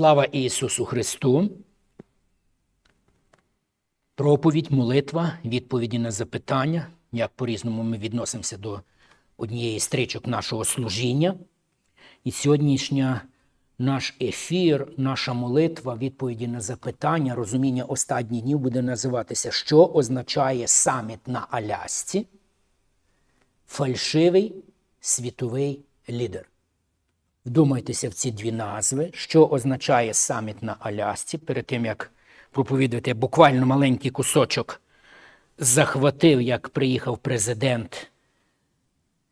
Слава Ісусу Христу! Проповідь, молитва, відповіді на запитання, як по-різному ми відносимося до однієї з стрічок нашого служіння. І сьогоднішня наш ефір, наша молитва, відповіді на запитання, розуміння останніх днів буде називатися Що означає саміт на Алясці? Фальшивий світовий лідер. Вдумайтеся в ці дві назви, що означає саміт на Алясці. Перед тим як проповідувати буквально маленький кусочок, захватив, як приїхав президент,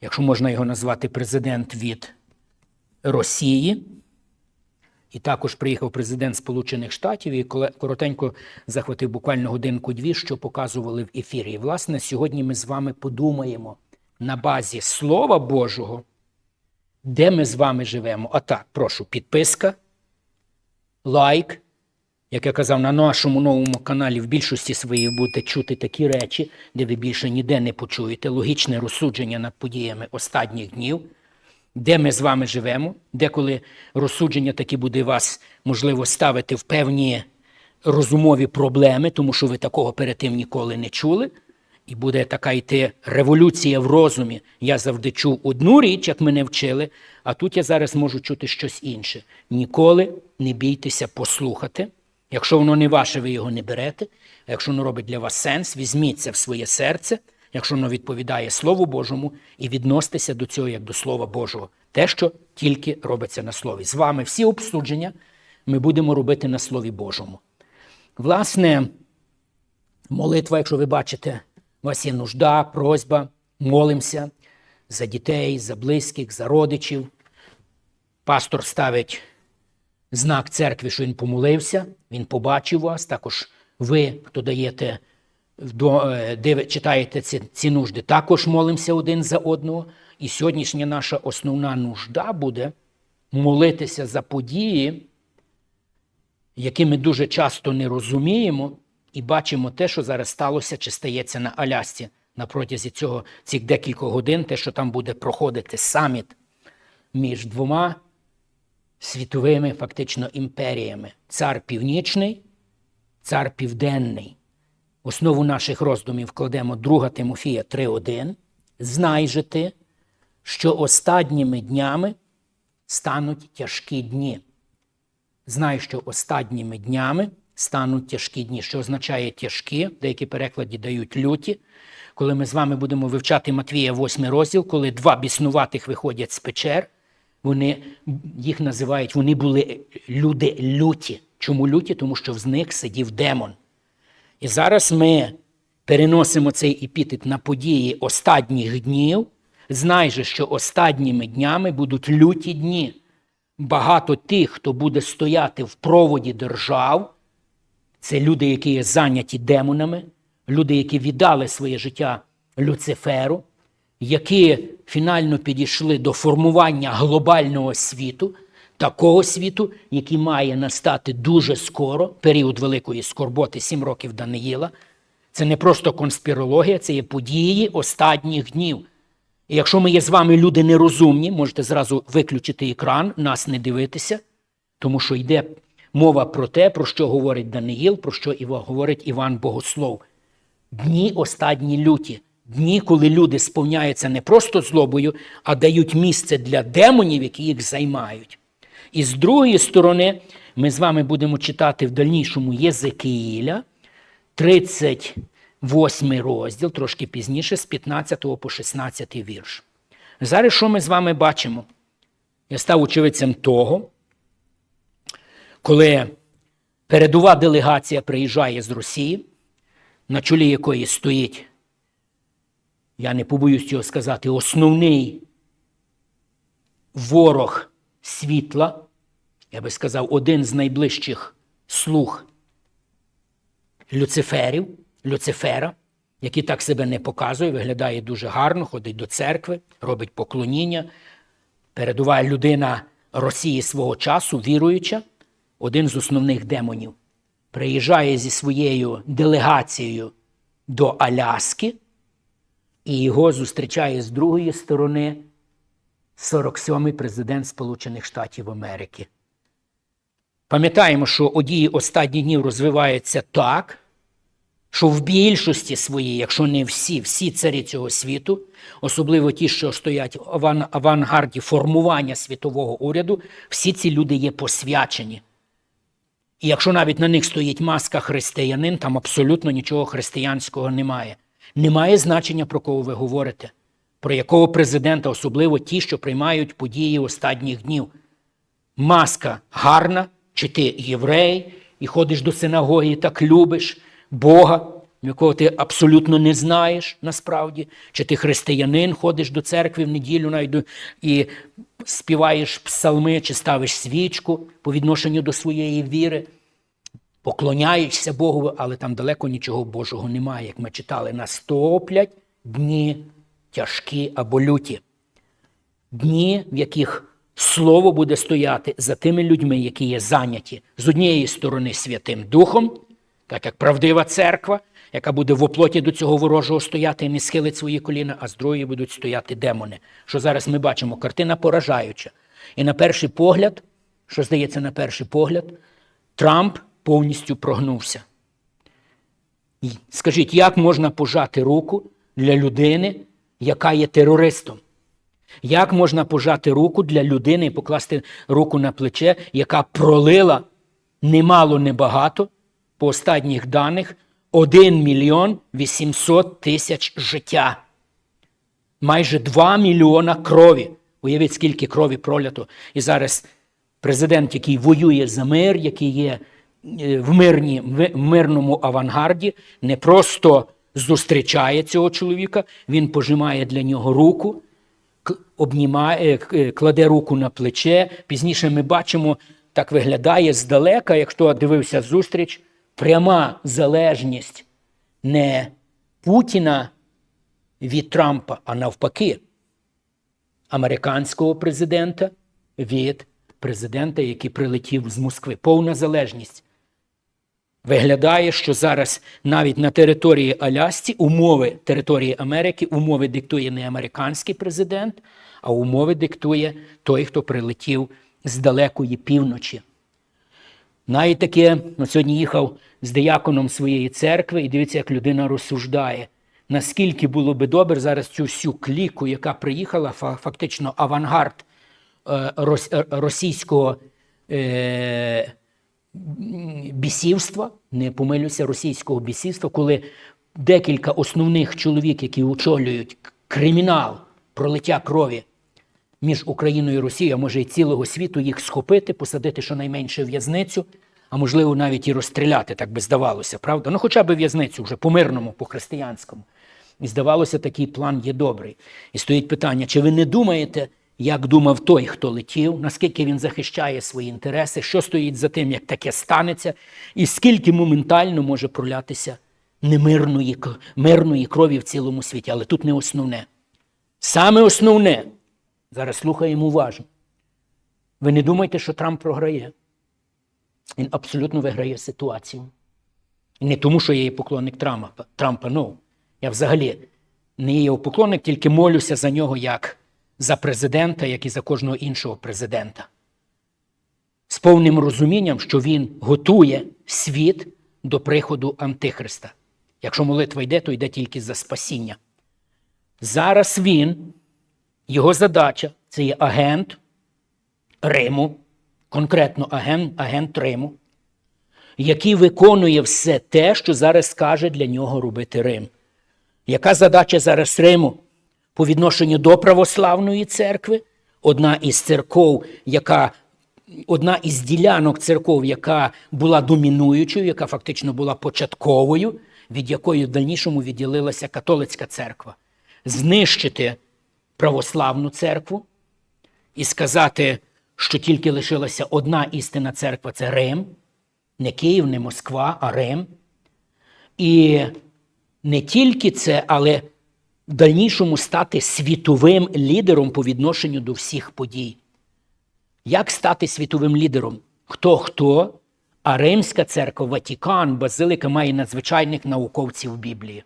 якщо можна його назвати президент від Росії. І також приїхав президент Сполучених Штатів і коротенько захватив буквально годинку-дві, що показували в ефірі. І, власне, сьогодні ми з вами подумаємо на базі Слова Божого, де ми з вами живемо. А так, прошу, підписка, лайк. Як я казав, на нашому новому каналі в більшості своїй будете чути такі речі, де ви більше ніде не почуєте. Логічне розсудження над подіями останніх днів, де ми з вами живемо, деколи розсудження таки буде вас, можливо, ставити в певні розумові проблеми, тому що ви такого перед тим ніколи не чули. І буде така йти революція в розумі. Я завжди чув одну річ, як мене вчили, а тут я зараз можу чути щось інше. Ніколи не бійтеся послухати. Якщо воно не ваше, ви його не берете. А якщо воно робить для вас сенс, візьміть це в своє серце, якщо воно відповідає Слову Божому, і відноситеся до цього як до Слова Божого. Те, що тільки робиться на слові. З вами всі обсудження ми будемо робити на Слові Божому. Власне, молитва, якщо ви бачите, у вас є нужда, просьба, молимося за дітей, за близьких, за родичів. Пастор ставить знак церкви, що він помолився, він побачив вас. Також ви, хто даєте, е, читаєте ці, ці нужди, також молимося один за одного. І сьогоднішня наша основна нужда буде молитися за події, які ми дуже часто не розуміємо, і бачимо те, що зараз сталося чи стається на Алясці на протязі цього, цих декількох годин, те, що там буде проходити саміт між двома світовими фактично імперіями: цар Північний, цар Південний. Основу наших роздумів кладемо 2 Тимофія 3.1. Знай же ти, що останніми днями стануть тяжкі дні. Знай, що останніми днями стануть тяжкі дні. Що означає тяжкі? Деякі перекладі дають люті. Коли ми з вами будемо вивчати Матвія 8 розділ, коли два біснуватих виходять з печер, вони їх називають, вони були люди люті. Чому люті? Тому що в них сидів демон. І зараз ми переносимо цей епітет на події останніх днів. Знай же, що останніми днями будуть люті дні. Багато тих, хто буде стояти в проводі держав, це люди, які є зайняті демонами, люди, які віддали своє життя Люциферу, які фінально підійшли до формування глобального світу, такого світу, який має настати дуже скоро, період великої скорботи, сім років Даниїла. Це не просто конспірологія, це є події останніх днів. І якщо ми є з вами люди нерозумні, можете зразу виключити екран, нас не дивитися, тому що йде мова про те, про що говорить Даниїл, про що говорить Іван Богослов. Дні останні люті, дні, коли люди сповняються не просто злобою, а дають місце для демонів, які їх займають. І з другої сторони, ми з вами будемо читати в дальнішому Єзекиїля, 38 розділ, трошки пізніше, з 15 по 16 вірш. Зараз що ми з вами бачимо? Я став очевидцем того, коли передова делегація приїжджає з Росії, на чолі якої стоїть, я не побоюсь цього сказати, основний ворог світла, я би сказав, один з найближчих слуг Люциферів, Люцифера, який так себе не показує, виглядає дуже гарно, ходить до церкви, робить поклоніння. Передова людина Росії свого часу, віруюча, один з основних демонів, приїжджає зі своєю делегацією до Аляски, і його зустрічає з другої сторони 47-й президент Сполучених Штатів Америки. Пам'ятаємо, що одії останніх днів розвиваються так, що в більшості своїй, якщо не всі, всі царі цього світу, особливо ті, що стоять в авангарді формування світового уряду, всі ці люди є посвячені. І якщо навіть на них стоїть маска християнин, там абсолютно нічого християнського немає. Немає значення, про кого ви говорите, про якого президента, особливо ті, що приймають події останніх днів. Маска гарна, чи ти єврей і ходиш до синагоги і так любиш Бога, якого ти абсолютно не знаєш насправді, чи ти християнин, ходиш до церкви в неділю навіть і співаєш псалми, чи ставиш свічку по відношенню до своєї віри, поклоняєшся Богу, але там далеко нічого Божого немає, як ми читали, настоплять дні тяжкі або люті дні, в яких слово буде стояти за тими людьми, які є зайняті з однієї сторони Святим Духом, так як правдива церква, яка буде в оплоті до цього ворожого стояти і не схилить свої коліна, а з другої будуть стояти демони. Що зараз ми бачимо, картина поражаюча. І на перший погляд, що здається, на перший погляд, Трамп повністю прогнувся. Скажіть, як можна пожати руку для людини, яка є терористом? Як можна пожати руку для людини і покласти руку на плече, яка пролила немало небагато, по останніх даних, 1 мільйон 800 тисяч життя. Майже 2 мільйона крові. Уявіть, скільки крові пролято. І зараз президент, який воює за мир, який є е, в, мирні, в мирному авангарді, не просто зустрічає цього чоловіка, він пожимає для нього руку, обнімає, е, е, кладе руку на плече. Пізніше ми бачимо, так виглядає здалека, якщо дивився зустріч, пряма залежність не Путіна від Трампа, а навпаки, американського президента від президента, який прилетів з Москви. Повна залежність. Виглядає, що зараз навіть на території Алясці умови території Америки, умови диктує не американський президент, а умови диктує той, хто прилетів з далекої півночі. Навіть таке, ну, сьогодні їхав з дияконом своєї церкви, і дивіться, як людина розсуждає. Наскільки було би добре зараз цю всю кліку, яка приїхала, фактично авангард е, російського е, бісівства, не помилюся, російського бісівства, коли декілька основних чоловік, які очолюють кримінал, пролиття крові між Україною і Росією, а може і цілого світу, їх схопити, посадити щонайменше в'язницю, а можливо навіть і розстріляти, так би здавалося, правда? Ну, хоча б в'язницю вже по-мирному, по-християнському. І здавалося, такий план є добрий. І стоїть питання: чи ви не думаєте, як думав той, хто летів, наскільки він захищає свої інтереси, що стоїть за тим, як таке станеться, і скільки моментально може пролятися немирної мирної крові в цілому світі. Але тут не основне. Саме основне, зараз слухаємо уважно. Ви не думайте, що Трамп програє. Він абсолютно виграє ситуацію. І не тому, що я є поклонник Трампа, Трампа ну. Я взагалі не є його поклонник, тільки молюся за нього як за президента, як і за кожного іншого президента. З повним розумінням, що він готує світ до приходу Антихриста. Якщо молитва йде, то йде тільки за спасіння. Зараз він, його задача це є агент Риму, конкретно агент, агент Риму, який виконує все те, що зараз скаже для нього робити Рим. Яка задача зараз Риму по відношенню до православної церкви? Одна із церков, яка одна із ділянок церков, яка була домінуючою, яка фактично була початковою, від якої в дальнішому відділилася католицька церква, знищити православну церкву і сказати, що тільки лишилася одна істинна церква це Рим, не Київ, не Москва, а Рим. І не тільки це, але в дальнішому стати світовим лідером по відношенню до всіх подій. Як стати світовим лідером? Хто хто? А Римська церква, Ватікан, Базилика має надзвичайних науковців Біблії.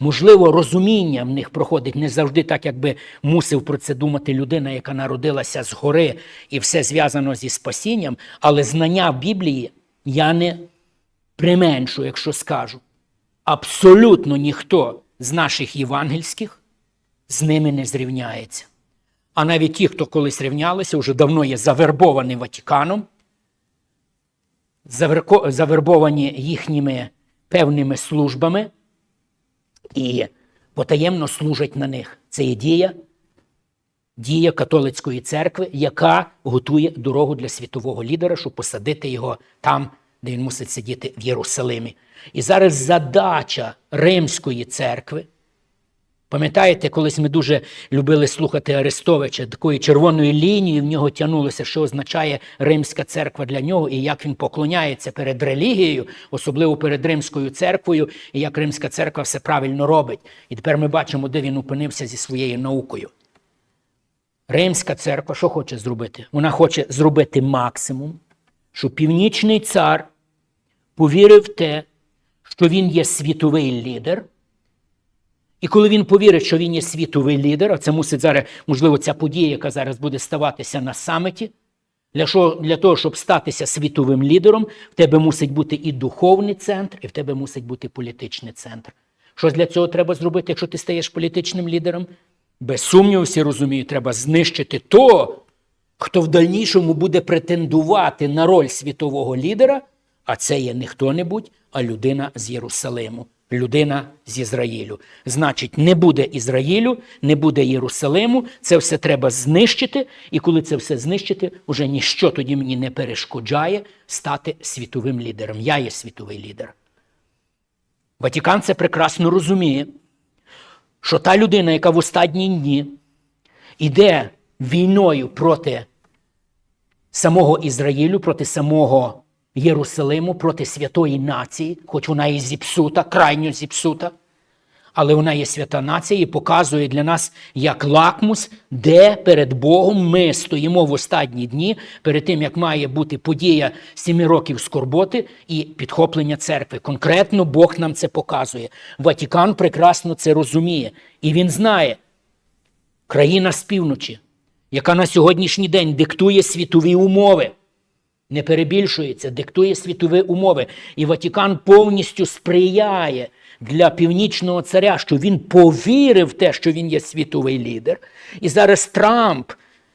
Можливо, розуміння в них проходить не завжди так, якби мусив про це думати людина, яка народилася згори, і все зв'язано зі спасінням, але знання в Біблії я не применшу, якщо скажу. Абсолютно ніхто з наших євангельських з ними не зрівняється. А навіть ті, хто колись рівнялися, вже давно є завербовані Ватиканом, завербовані їхніми певними службами і потаємно служать на них. Це є дія, дія католицької церкви, яка готує дорогу для світового лідера, щоб посадити його там, де він мусить сидіти в Єрусалимі. І зараз задача Римської церкви. Пам'ятаєте, колись ми дуже любили слухати Арестовича, такою червоною лінією в нього тягнулося, що означає Римська церква для нього, і як він поклоняється перед релігією, особливо перед Римською церквою, і як Римська церква все правильно робить. І тепер ми бачимо, де він опинився зі своєю наукою. Римська церква що хоче зробити? Вона хоче зробити максимум, щоб північний цар повірив в те, що він є світовий лідер. І коли він повірить, що він є світовий лідер, а це мусить зараз, можливо, ця подія, яка зараз буде ставатися на саміті, для, що, для того, щоб статися світовим лідером, в тебе мусить бути і духовний центр, і в тебе мусить бути політичний центр. Що для цього треба зробити, якщо ти стаєш політичним лідером? Без сумніву, всі розуміють, треба знищити того, хто в дальнішому буде претендувати на роль світового лідера, а це є не хто-небудь, а людина з Єрусалиму, людина з Ізраїлю. Значить, не буде Ізраїлю, не буде Єрусалиму, це все треба знищити, і коли це все знищити, уже ніщо тоді мені не перешкоджає стати світовим лідером. Я є світовий лідер. Ватикан це прекрасно розуміє, що та людина, яка в останні дні йде війною проти самого Ізраїлю, проти самого Єрусалиму, проти святої нації, хоч вона і зіпсута, крайньо зіпсута, але вона є свята нація і показує для нас як лакмус, де перед Богом ми стоїмо в останні дні, перед тим, як має бути подія сіми років скорботи і підхоплення церкви. Конкретно Бог нам це показує. Ватикан прекрасно це розуміє. І він знає, країна з півночі, яка на сьогоднішній день диктує світові умови не перебільшується, диктує світові умови. І Ватикан повністю сприяє для північного царя, що він повірив в те, що він є світовий лідер. І зараз Трамп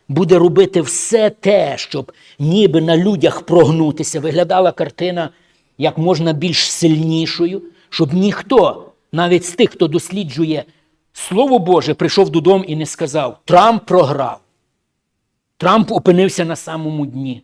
буде робити все те, щоб ніби на людях прогнутися. Виглядала картина як можна більш сильнішою, щоб ніхто, навіть з тих, хто досліджує Слово Боже, прийшов додому і не сказав: Трамп програв. Трамп опинився на самому дні.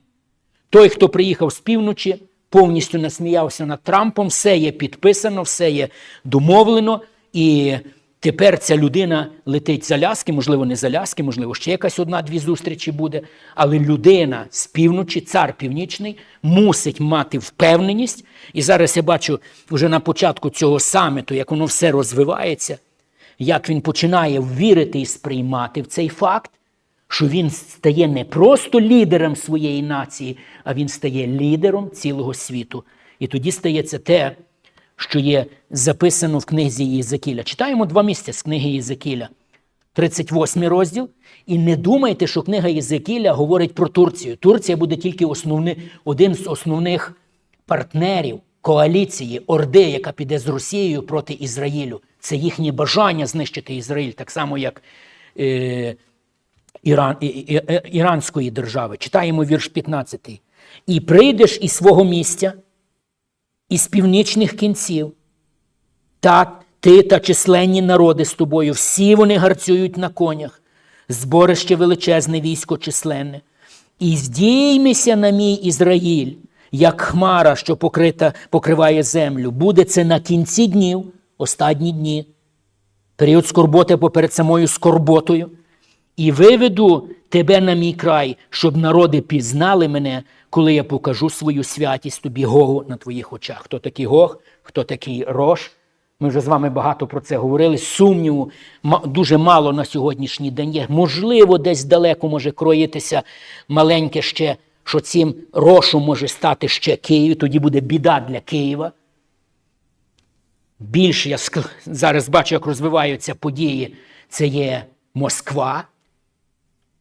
Той, хто приїхав з півночі, повністю насміявся над Трампом, все є підписано, все є домовлено. І тепер ця людина летить з Аляски, можливо, не з Аляски, можливо, ще якась одна-дві зустрічі буде. Але людина з півночі, цар північний, мусить мати впевненість. І зараз я бачу вже на початку цього саміту, як воно все розвивається, як він починає вірити і сприймати в цей факт що він стає не просто лідером своєї нації, а він стає лідером цілого світу. І тоді стається те, що є записано в книзі Єзекіля. Читаємо два місця з книги Єзекіля, 38 розділ. І не думайте, що книга Єзекіля говорить про Турцію. Турція буде тільки основни, один з основних партнерів коаліції Орди, яка піде з Росією проти Ізраїлю. Це їхнє бажання знищити Ізраїль, так само як. Е, Іран, іранської держави. Читаємо вірш 15. І прийдеш із свого місця, із північних кінців, та ти та численні народи з тобою, всі вони гарцюють на конях, зборище величезне військо численне. І здіймися на мій Ізраїль, як хмара, що покрита, покриває землю. Буде це на кінці днів, останні дні, період скорботи або перед самою скорботою. І виведу тебе на мій край, щоб народи пізнали мене, коли я покажу свою святість тобі Гогу на твоїх очах. Хто такий Гог, хто такий Рош? Ми вже з вами багато про це говорили. Сумніву дуже мало на сьогоднішній день є. Можливо, десь далеко може кроїтися маленьке ще, що цим рошом може стати ще Київ, тоді буде біда для Києва. більш я зараз бачу, як розвиваються події, це є Москва.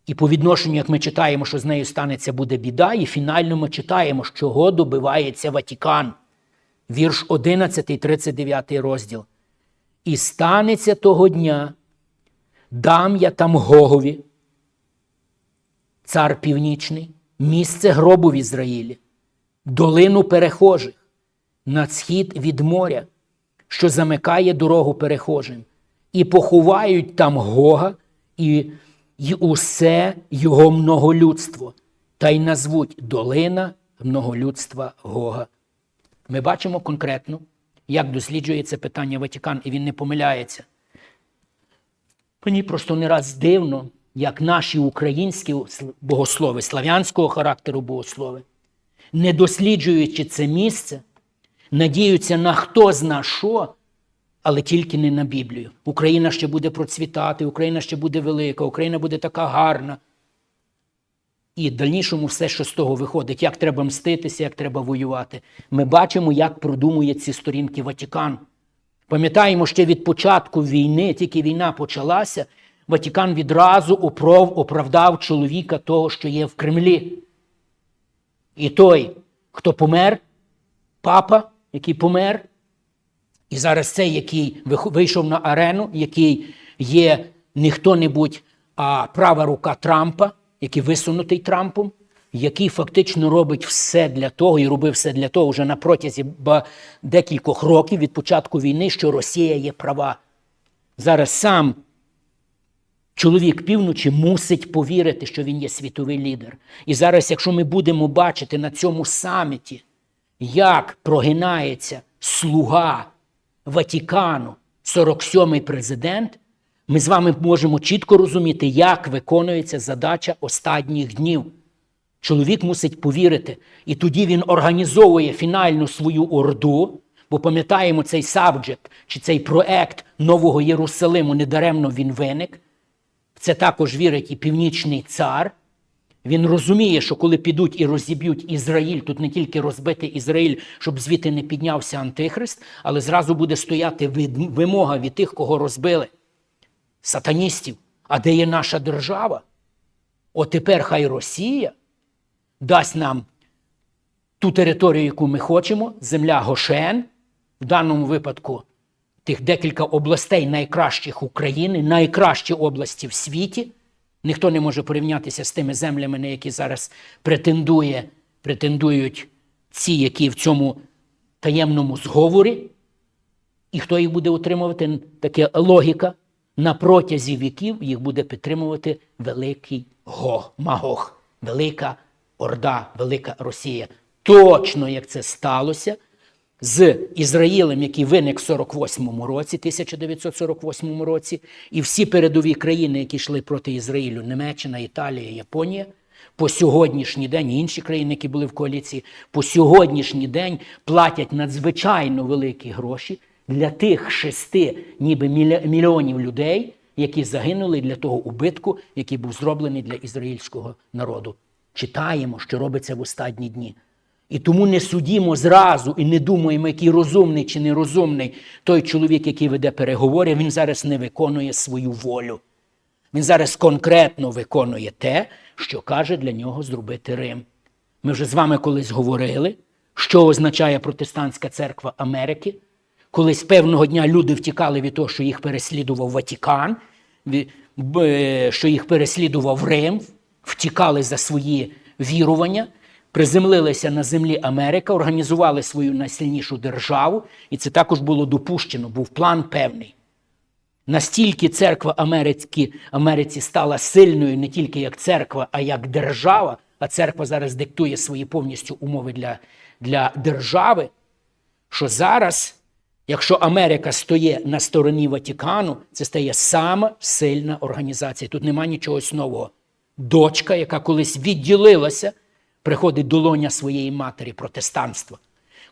І по відношенню, як ми читаємо, що з нею станеться буде біда, і фінально ми читаємо, з чого добивається Ватікан. Вірш 11, 39 розділ. І станеться того дня, дам я там Гогові, цар північний, місце гробу в Ізраїлі, долину перехожих, на схід від моря, що замикає дорогу перехожим, і поховають там Гога і, і усе його многолюдство, та й назвуть долина многолюдства Гога. Ми бачимо конкретно, як досліджує це питання Ватікан, і він не помиляється. Мені просто не раз дивно, як наші українські богослови, слав'янського характеру богослови, не досліджуючи це місце, надіються на хто зна що, але тільки не на Біблію. Україна ще буде процвітати, Україна ще буде велика, Україна буде така гарна. І в дальнішому все, що з того виходить, як треба мститися, як треба воювати. Ми бачимо, як продумує ці сторінки Ватікан. Пам'ятаємо, ще від початку війни, тільки війна почалася, Ватікан відразу оправ, оправдав чоловіка того, що є в Кремлі. І той, хто помер, папа, який помер, і зараз цей, який вийшов на арену, який є не хто-небудь, а права рука Трампа, який висунутий Трампом, який фактично робить все для того і робив все для того вже на протязі декількох років від початку війни, що Росія є права. Зараз сам чоловік півночі мусить повірити, що він є світовий лідер. І зараз, якщо ми будемо бачити на цьому саміті, як прогинається слуга Ватікану, 47-й президент, ми з вами можемо чітко розуміти, як виконується задача останніх днів. Чоловік мусить повірити, і тоді він організовує фінальну свою орду, бо пам'ятаємо цей сабджект чи цей проект Нового Єрусалиму, недаремно він виник. В Це також вірить і північний цар. Він розуміє, що коли підуть і розіб'ють Ізраїль, тут не тільки розбити Ізраїль, щоб звідти не піднявся Антихрист, але зразу буде стояти вимога від тих, кого розбили сатаністів. А де є наша держава? От тепер хай Росія дасть нам ту територію, яку ми хочемо, земля Гошен, в даному випадку тих декілька областей найкращих України, найкращі області в світі. Ніхто не може порівнятися з тими землями, на які зараз претендує, претендують ці, які в цьому таємному зговорі. І хто їх буде утримувати? Таке логіка. На протязі віків їх буде підтримувати великий Гог, Магог, велика Орда, Велика Росія. Точно як це сталося з Ізраїлем, який виник в 48-му році, 1948 році, і всі передові країни, які йшли проти Ізраїлю, Німеччина, Італія, Японія, по сьогоднішній день і інші країни, які були в коаліції, по сьогоднішній день платять надзвичайно великі гроші для тих шести ніби мільйонів людей, які загинули для того убитку, який був зроблений для ізраїльського народу. Читаємо, що робиться в останні дні. І тому не судімо зразу і не думаємо, який розумний чи нерозумний той чоловік, який веде переговори, він зараз не виконує свою волю. Він зараз конкретно виконує те, що каже для нього зробити Рим. Ми вже з вами колись говорили, що означає протестантська церква Америки. Колись певного дня люди втікали від того, що їх переслідував Ватікан, е, що їх переслідував Рим, втікали за свої вірування, приземлилися на землі Америка, організували свою найсильнішу державу, і це також було допущено, був план певний. Настільки церква Америки, Америці стала сильною не тільки як церква, а як держава, а церква зараз диктує свої повністю умови для, для держави, що зараз, якщо Америка стоїть на стороні Ватикану, це стає сама сильна організація. Тут нема нічого нового. Дочка, яка колись відділилася, приходить до лоня своєї матері протестанства.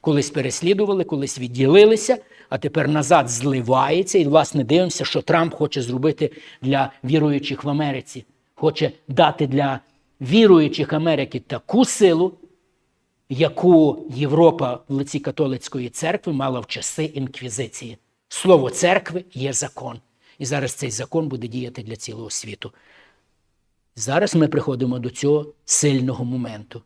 Колись переслідували, колись відділилися, а тепер назад зливається. І, власне, дивимося, що Трамп хоче зробити для віруючих в Америці. Хоче дати для віруючих Америки таку силу, яку Європа в лиці католицької церкви мала в часи інквізиції. Слово церкви є закон. І зараз цей закон буде діяти для цілого світу. Зараз ми приходимо до цього сильного моменту.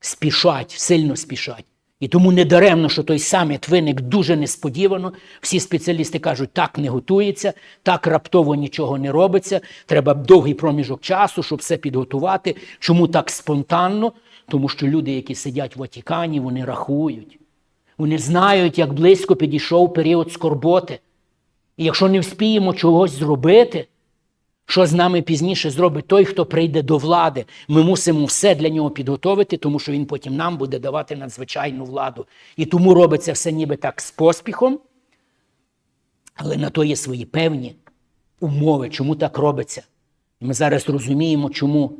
Спішать, сильно спішать. І тому не даремно, що той саміт виник дуже несподівано. Всі спеціалісти кажуть, так не готується, так раптово нічого не робиться. Треба довгий проміжок часу, щоб все підготувати. Чому так спонтанно? Тому що люди, які сидять в Ватикані, вони рахують. Вони знають, як близько підійшов період скорботи. І якщо не вспіємо чогось зробити, що з нами пізніше зробить той, хто прийде до влади, ми мусимо все для нього підготовити, тому що він потім нам буде давати надзвичайну владу. І тому робиться все ніби так з поспіхом, але на то є свої певні умови, чому так робиться. І ми зараз розуміємо, чому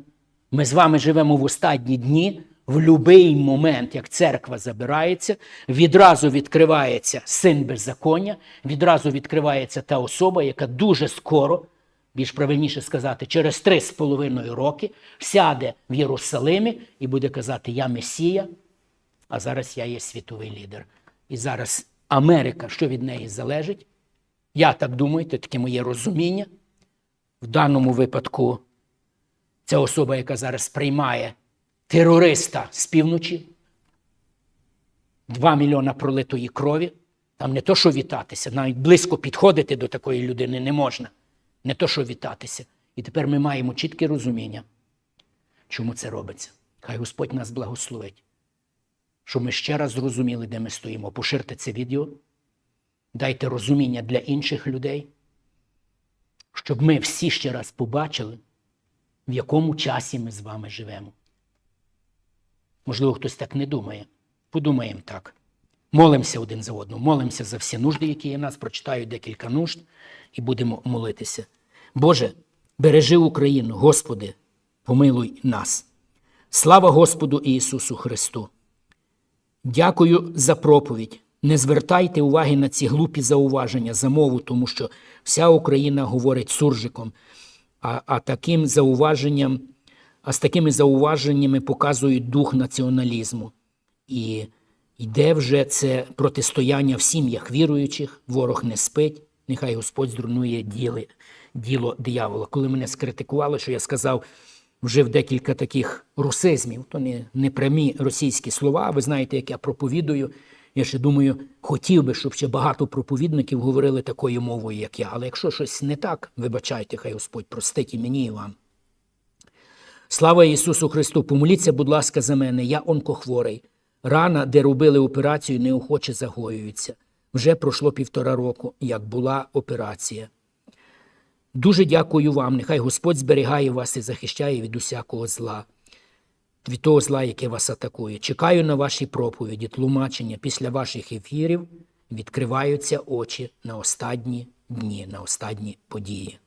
ми з вами живемо в останні дні. В будь-який момент, як церква забирається, відразу відкривається син беззаконня, відразу відкривається та особа, яка дуже скоро, більш правильніше сказати, через три з половиною роки сяде в Єрусалимі і буде казати: Я Месія, а зараз я є світовий лідер. І зараз Америка, що від неї залежить? Я так думаю, це таке моє розуміння. В даному випадку ця особа, яка зараз приймає терориста з півночі, 2 мільйона пролитої крові. Там не то, що вітатися, навіть близько підходити до такої людини не можна. Не то, що вітатися. І тепер ми маємо чітке розуміння, чому це робиться. Хай Господь нас благословить. Щоб ми ще раз зрозуміли, де ми стоїмо. Поширте це відео, дайте розуміння для інших людей, щоб ми всі ще раз побачили, в якому часі ми з вами живемо. Можливо, хтось так не думає. Подумаємо так. Молимося один за одного, молимося за всі нужди, які є в нас, прочитаю декілька нужд і будемо молитися. Боже, бережи Україну, Господи, помилуй нас. Слава Господу Ісусу Христу! Дякую за проповідь. Не звертайте уваги на ці глупі зауваження за мову, тому що вся Україна говорить суржиком, а, а таким зауваженням, а з такими зауваженнями показують дух націоналізму. І йде вже це протистояння в сім'ях віруючих, ворог не спить, нехай Господь зруйнує діли, діло диявола. Коли мене скритикували, що я сказав, вжив декілька таких русизмів, то не, не прямі російські слова. Ви знаєте, як я проповідую. Я ще думаю, хотів би, щоб ще багато проповідників говорили такою мовою, як я. Але якщо щось не так, вибачайте, хай Господь простить і мені, і вам. Слава Ісусу Христу! Помоліться, будь ласка, за мене, я онкохворий. Рана, де робили операцію, неохоче загоюється. Вже пройшло півтора року, як була операція. Дуже дякую вам. Нехай Господь зберігає вас і захищає від усякого зла, від того зла, яке вас атакує. Чекаю на ваші проповіді, тлумачення. Після ваших ефірів відкриваються очі на останні дні, на останні події.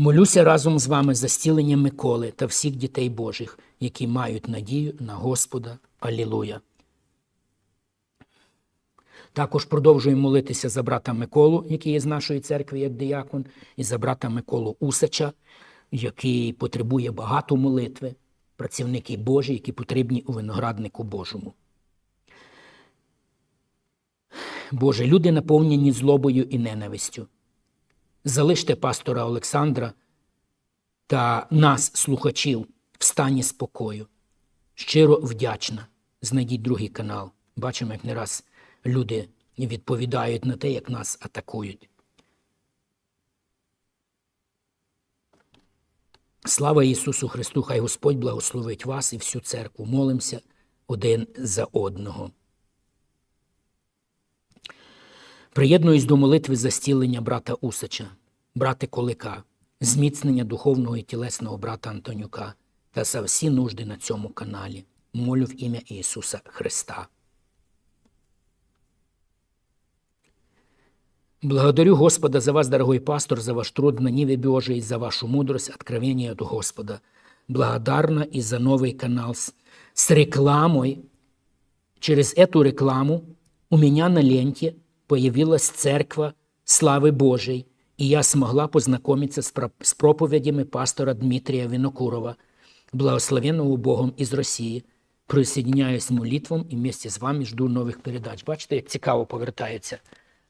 Молюся разом з вами за стілення Миколи та всіх дітей Божих, які мають надію на Господа. Алілуя. Також продовжуємо молитися за брата Миколу, який є з нашої церкви як диякон, і за брата Миколу Усача, який потребує багато молитви, працівники Божі, які потрібні у винограднику Божому. Боже, люди наповнені злобою і ненавистю. Залиште пастора Олександра та нас, слухачів, в стані спокою. Щиро вдячна. Знайдіть другий канал. Бачимо, як не раз люди відповідають на те, як нас атакують. Слава Ісусу Христу! Хай Господь благословить вас і всю церкву. Молимося один за одного. Приєднуюсь до молитви за стілення брата Усача, брата Колика, зміцнення духовного і тілесного брата Антонюка та за всі нужди на цьому каналі. Молю в ім'я Ісуса Христа. Благодарю Господа за вас, дорогой пастор, за ваш труд на Ниве Божией, за вашу мудрость, откровение от Господа. Благодарна и за новый канал с, с рекламой. Через эту рекламу у меня на ленте появилась церква славы Божией, и я смогла познакомиться с, про- с проповедями пастора Дмитрия Винокурова. благословенного Богом из Росії. Присоединяюсь молитвам і вместе з вами жду нових передач. Бачите, як цікаво повертається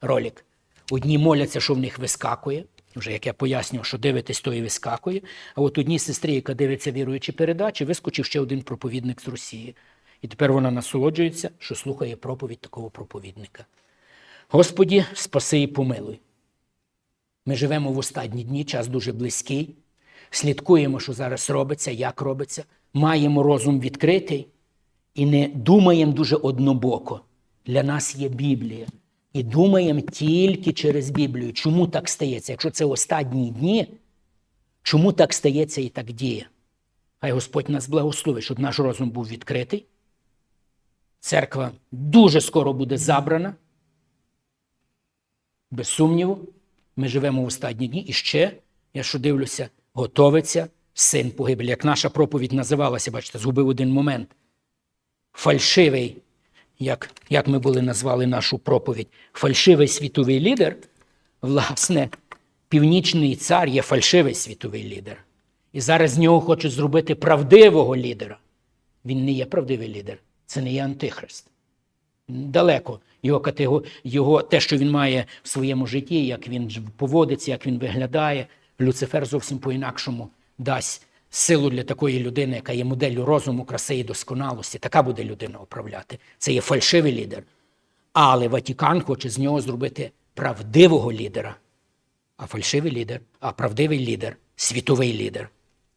ролик. Одні моляться, що в них вискакує. Вже як я пояснював, що дивитесь, то і вискакує. А от одній сестрі, яка дивиться віруючі передачі, вискочив ще один проповідник з Росії. І тепер вона насолоджується, що слухає проповідь такого проповідника. Господі, спаси і помилуй. Ми живемо в останні дні, час дуже близький. Слідкуємо, що зараз робиться, як робиться. Маємо розум відкритий і не думаємо дуже однобоко. Для нас є Біблія. І думаємо тільки через Біблію. Чому так стається? Якщо це останні дні, чому так стається і так діє? Хай Господь нас благословить, щоб наш розум був відкритий. Церква дуже скоро буде забрана. Без сумніву, ми живемо в останні дні і ще, я що дивлюся, готовиться син погибелі. Як наша проповідь називалася, бачите, згубив один момент. Фальшивий, як, як ми були назвали нашу проповідь, фальшивий світовий лідер, власне, північний цар є фальшивий світовий лідер. І зараз з нього хочуть зробити правдивого лідера. Він не є правдивий лідер, це не є антихрист далеко його його те, що він має в своєму житті, як він поводиться, як він виглядає. Люцифер зовсім по-інакшому дасть силу для такої людини, яка є моделлю розуму, краси і досконалості. Така буде людина управляти. Це є фальшивий лідер. Але Ватікан хоче з нього зробити правдивого лідера. А фальшивий лідер, а правдивий лідер, світовий лідер,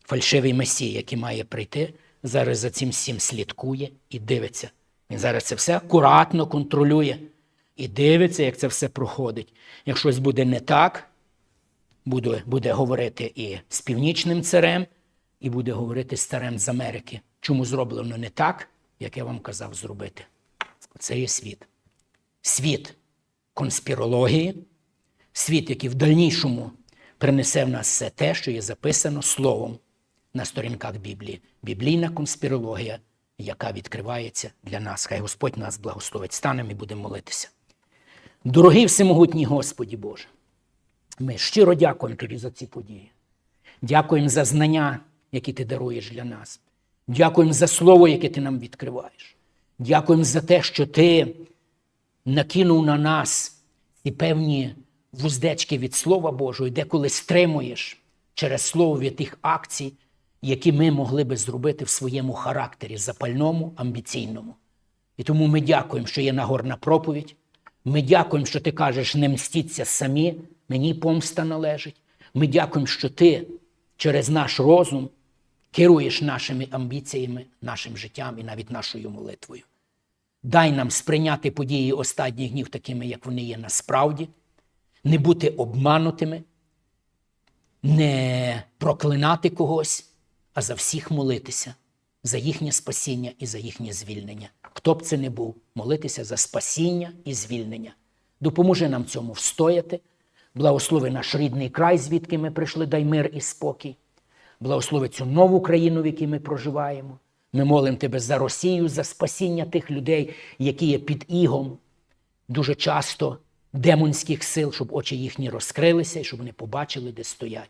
фальшивий месій, який має прийти, зараз за цим всім слідкує і дивиться. Він зараз це все акуратно контролює і дивиться, як це все проходить. Як щось буде не так, буде, буде говорити і з північним царем, і буде говорити з царем з Америки. Чому зроблено не так, як я вам казав зробити? Це є світ. Світ конспірології, світ, який в дальнішому принесе в нас все те, що є записано словом на сторінках Біблії. Біблійна конспірологія, яка відкривається для нас. Хай Господь нас благословить. Станемо і будемо молитися. Дорогий всемогутній Господі Боже, ми щиро дякуємо тобі за ці події. Дякуємо за знання, які ти даруєш для нас. Дякуємо за слово, яке ти нам відкриваєш. Дякуємо за те, що ти накинув на нас ці певні вуздечки від Слова Божого, і деколи стримуєш через слово від тих акцій, які ми могли би зробити в своєму характері запальному, амбіційному. І тому ми дякуємо, що є нагорна проповідь. Ми дякуємо, що ти кажеш, не мстіться самі, мені помста належить. Ми дякуємо, що ти через наш розум керуєш нашими амбіціями, нашим життям і навіть нашою молитвою. Дай нам сприйняти події останніх днів такими, як вони є насправді, не бути обманутими, не проклинати когось, а за всіх молитися, за їхнє спасіння і за їхнє звільнення. Хто б це не був, молитися за спасіння і звільнення. Допоможи нам цьому встояти. Благослови наш рідний край, звідки ми прийшли, дай мир і спокій. Благослови цю нову країну, в якій ми проживаємо. Ми молимо Тебе за Росію, за спасіння тих людей, які є під ігом дуже часто демонських сил, щоб очі їхні розкрилися і щоб вони побачили, де стоять.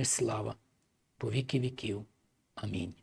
і слава по віки віків. Амінь.